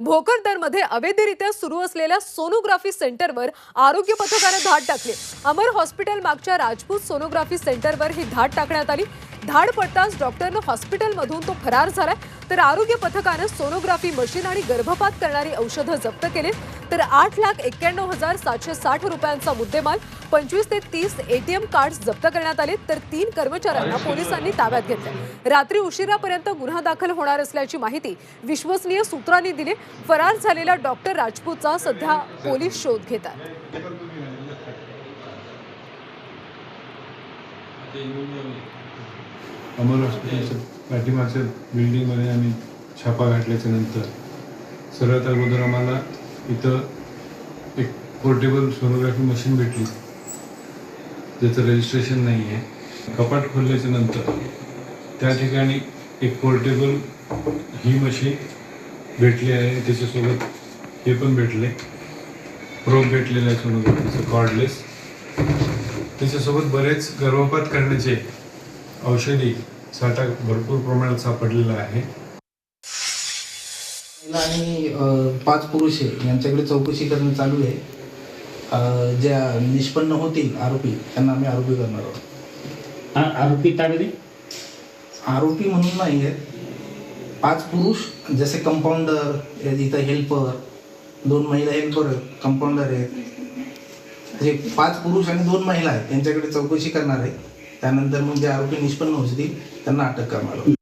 भोकरदनमध्ये अवैधरित्या सुरू असलेल्या सोनोग्राफी सेंटरवर आरोग्य पथकाने धाड टाकली. अमर हॉस्पिटल मागच्या राजपूत सोनोग्राफी सेंटरवर ही धाड टाकण्यात आली. धाड पडताच डॉक्टरनं हॉस्पिटलमधून तो फरार झालाय. तर आरोग्य पथकानं सोनोग्राफी मशीन आणि गर्भपात करणारी औषधं जप्त केली तर आठ लाख एक्क्याण्णव हजार सातशे साठ रुपयांचा मुद्देमाल पंचवीस ते तीस एटीएम कार्ड जप्त करण्यात आले तर तीन कर्मचाऱ्यांना पोलिसांनी ताब्यात घेतले रात्री उशिरापर्यंत गुन्हा दाखल होणार असल्याची माहिती विश्वसनीय सूत्रांनी दिली. फरार झालेला डॉक्टर राजपूतचा सध्या पोलीस शोध घेत आहेत. अमर हॉस्पिटलच्या पाठीमागच्या बिल्डिंगमध्ये आम्ही छापा घातल्याच्या नंतर सर्वात अगोदर आम्हाला इथं एक पोर्टेबल सोनोग्राफी मशीन भेटली. ज्याचं रजिस्ट्रेशन नाही आहे कपाट खोलल्याच्या नंतर त्या ठिकाणी एक पोर्टेबल ही मशीन भेटली आहे त्याच्यासोबत हे पण भेटले प्रोब भेटलेलं आहे सोनोग्राफीचं कॉर्डलेस त्याच्यासोबत बरेच गर्भपात करण्याचे औषधी साठा भरपूर प्रमाणात सापडलेला आहे. आणि पाच पुरुष आहे यांच्याकडे चौकशी करणं चालू आहे. ज्या निष्पन्न होतील आरोपी त्यांना आम्ही आरोपी करणार आहोत. आरोपी ताब्यात आरोपी म्हणून नाही आहेत. पाच पुरुष जसे कंपाऊंडर इथं हेल्पर दोन महिला हेल्पर कंपाऊंडर आहेत. जे पाच पुरुष आणि दोन महिला आहेत त्यांच्याकडे चौकशी करणार आहे त्यानंतर मग जे आरोपी निष्पन्न होतील त्यांना अटक करणार आहोत.